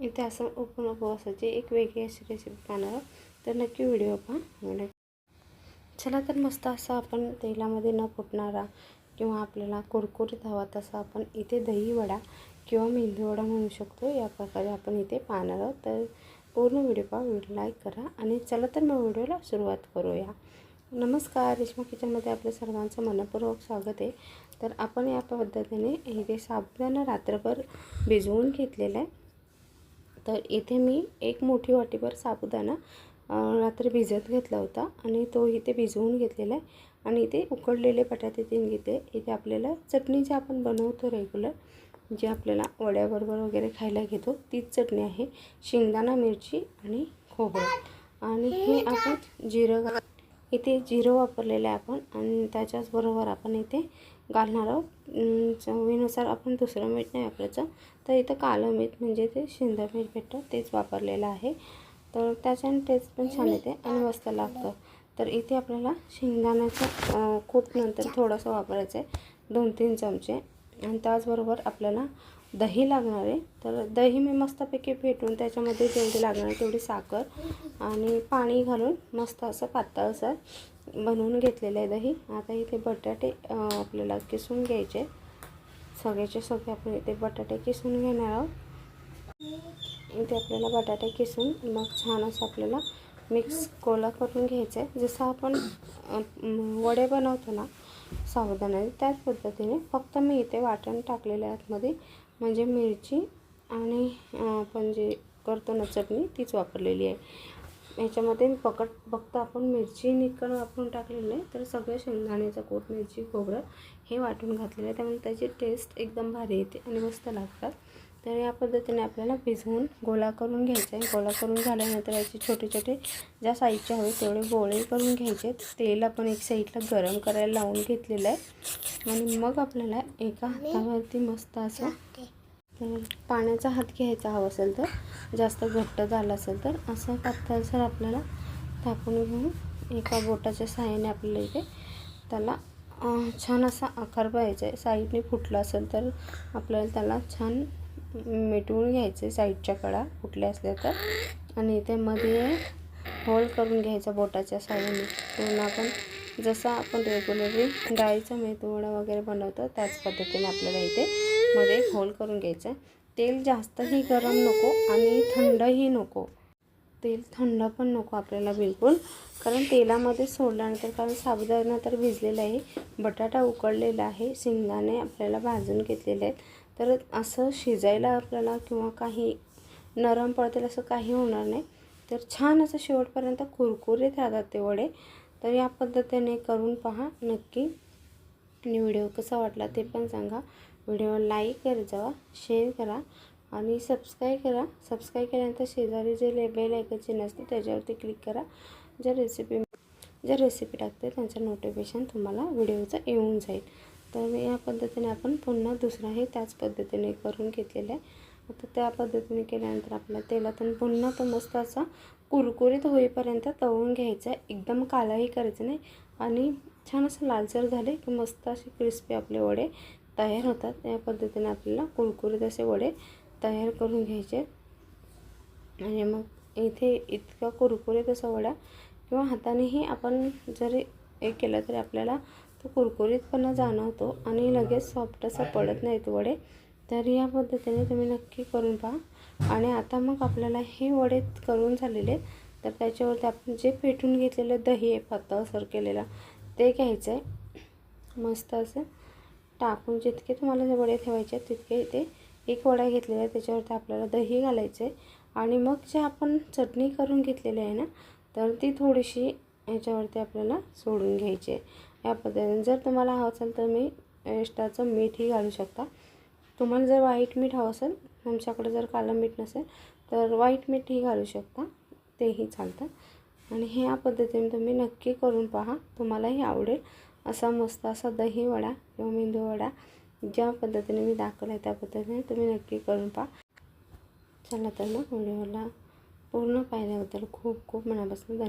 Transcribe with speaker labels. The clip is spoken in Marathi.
Speaker 1: इथे असं ओपन उपवासाची एक वेगळी अशी रेसिपी पाहणार आहोत. तर नक्की व्हिडिओ पहा. चला तर मस्त असं आपण तेलामध्ये न फुटणारा किंवा आपल्याला कुरकुरीत हवा तसा आपण इथे दही वडा किंवा मेंदू वडा म्हणू शकतो. या प्रकारे आपण इथे पाहणार आहोत. तर पूर्ण व्हिडिओ पहा. व्हिडिओ लाईक करा आणि चला तर मग व्हिडिओला सुरुवात करूया. नमस्कार. रेश्मा किचनमध्ये आपल्या सर्वांचं मनपूर्वक स्वागत आहे. तर आपण या पद्धतीने इथे साबुदाणा रात्रभर भिजवून घेतलेलं आहे. तर इथे मी एक मोठी वाटीभर साबुदाणा रात्री भिजत घेतला होता आणि तो इथे भिजवून घेतलेला आहे. आणि इथे उकडलेले बटाटे तीन घेते. इथे आपल्याला चटणी जी आपण बनवतो रेग्युलर जी आपल्याला वड्याबरोबर वगैरे खायला घेतो तीच चटणी आहे. शेंगदाणा मिरची आणि खोबरं. आणि हे आपण जिरं इथे जिरं वापरलेलं आहे आपण आणि त्याच्याचबरोबर आपण इथे घालणार आहोत. चवीनुसार आपण दुसरं मीठ नाही वापरायचं. तर इथं कालं मीठ म्हणजे ते शिंदं मीठ भेटतं तेच वापरलेलं आहे. तर त्याच्याने टेस्ट पण छान येते आणि मस्त लागतं. तर इथे आपल्याला शेंगदाण्याचं कूट नंतर थोडंसं वापरायचं आहे. दोन तीन चमचे. आणि त्याचबरोबर आपल्याला दही लागणार आहे. तर दही मी मस्तपैकी फेटून त्याच्यामध्ये जेवढी लागणार तेवढी साखर आणि पाणी घालून मस्त असं पातळसर बनवून घेतलेलं आहे दही. आता इथे बटाटे आपल्याला किसून घ्यायचे. सगळ्याचे सगळे आपण इथे बटाटे किसून घेणार आहोत. इथे आपल्याला बटाटे किसून मग छान असं आपल्याला मिक्स कोला करून घ्यायचं आहे. जसं आपण वडे बनवतो ना साबुदाण्याचे त्याच पद्धतीने फक्त मी इथे वाटण टाकलेलं आहे आतमध्ये. म्हणजे मिरची आणि आपण जे करतो ना चटणी तीच वापरलेली आहे. याच्यामध्ये मी फक्त आपण मिरची निकण वापरून टाकलेलं नाही तर सगळं शेंगदाण्याचं कोट मिरची खोबरं हे वाटून घातलेलं आहे. त्यामुळे त्याची टेस्ट एकदम भारी येते आणि मस्त लागतात. तर या पद्धतीने आपल्याला भिजवून गोळा करून घ्यायचा आहे. गोळा करून झाल्यानंतर याचे छोटे छोटे ज्या साईजचे हवे तेवढे गोळे करून घ्यायचे. तेल आपण एक साईडला गरम करायला लावून घेतलेलं आहे. आणि मग आपल्याला एका हातावरती मस्त असं पाण्याचा हात घ्यायचा हवा असेल तर जास्त घट्ट झाला असेल तर असं पातळसर आपल्याला थापून घेऊन एका बोटाच्या सहाय्याने आपल्याला इथे त्याला छान असा आकार पाहायचा आहे. साईडने फुटला असेल तर आपल्याला त्याला छान मिटवून घ्यायचे साईडच्या कडा कुठल्या असल्या तर. आणि इथे मध्ये होल करून घ्यायचा बोटाच्या साईडने पूर्ण आपण जसं आपण रेग्युलरली डाळीचा मेथवडा वगैरे बनवतो त्याच पद्धतीने आपल्याला इथे मध्ये होल करून घ्यायचं. तेल जास्तही गरम नको आणि थंडही नको. तेल थंड पण नको आपल्याला बिलकुल. कारण तेलामध्ये सोडल्यानंतर कारण साबुदाणा तर भिजलेला आहे. बटाटा उकडलेला आहे. शेंगदाणे आपल्याला भाजून घेतलेले आहेत. तर असं शिजायला आपल्याला किंवा काही नरम पडतील असं काही होणार नाही. तर छान असं शेवटपर्यंत कुरकुरीत राहतात ते वडे. तर या पद्धतीने करून पहा नक्की. आणि व्हिडिओ कसा वाटला ते पण सांगा. व्हिडिओ लाईक करत जावा शेअर करा आणि सबस्क्राईब करा. सबस्क्राईब केल्यानंतर शेजारी जे लेबेल ऐकायचे नसते त्याच्यावरती क्लिक करा. ज्या रेसिपी ज्या रेसिपी टाकते त्यांचं नोटिफिकेशन तुम्हाला व्हिडिओचं येऊन जाईल. तर या पद्धतीने आपण पुन्हा दुसराही त्याच पद्धतीने करून घेतलेलं आहे. आता त्या पद्धतीने केल्यानंतर आपल्या तेलातून पुन्हा तो मस्त असा कुरकुरीत होईपर्यंत तळून घ्यायचा आहे. एकदम कालाही करायचं नाही. आणि छान असं लालसर झाले की मस्त असे क्रिस्पी आपले वडे तयार होतात. या पद्धतीने आपल्याला कुरकुरीत असे वडे तयार करून घ्यायचे. आणि मग इथे इतका कुरकुरीत असा वडा किंवा हातानेही आपण जरी हे केलं तरी आपल्याला तो कुरकुरीतपणा जाणवतो आणि लगेच सॉफ्ट असं पडत नाहीत वडे. तर या पद्धतीने तुम्ही नक्की करून पहा. आणि आता मग आपल्याला हे वडे करून झालेले तर त्याच्यावरती आपण जे पेटून घेतलेलं दही आहे पातळसर केलेला ते घ्यायचं आहे मस्त असं टाकून जितके तुम्हाला वडे ठेवायचे आहेत तितके इथे एक वडा घेतलेला आहे. त्याच्यावरती आपल्याला दही घालायचं आहे आणि मग जे आपण चटणी करून घेतलेली आहे ना तर ती थोडीशी याच्यावरती आपल्याला सोडून घ्यायची आहे. या पद्धतीने. जर तुम्हाला हवं असेल तर मी एक्स्ट्राचं मीठही घालू शकता. तुम्हाला जर व्हाईट मीठ हवं असेल आमच्याकडे जर कालं मीठ नसेल तर व्हाईट मीठही घालू शकता. तेही चालतं. आणि ह्या पद्धतीने तुम्ही नक्की करून पहा. तुम्हालाही आवडेल. असा मस्त असा दही वडा किंवा मेंदू वडा ज्या पद्धतीने मी दाखवला आहे त्या पद्धतीने तुम्ही नक्की करून पहा. चला तर मग व्हिडिओला पूर्ण पाहिल्याबद्दल खूप खूप मनापासून धन्यवाद.